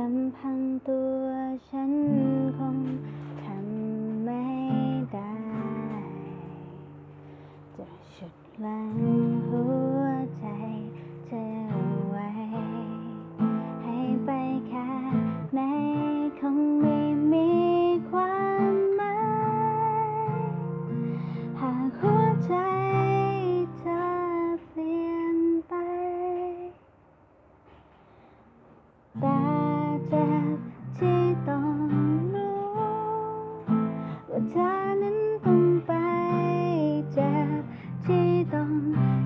ลำพังตัวฉันคงทำไม่ได้ จะฉุดลังหัวใจเธอไว้ ให้ไปแค่ไหนคงไม่มีความหมายหากหัวใจเธอเปลี่ยนไปแต่ 等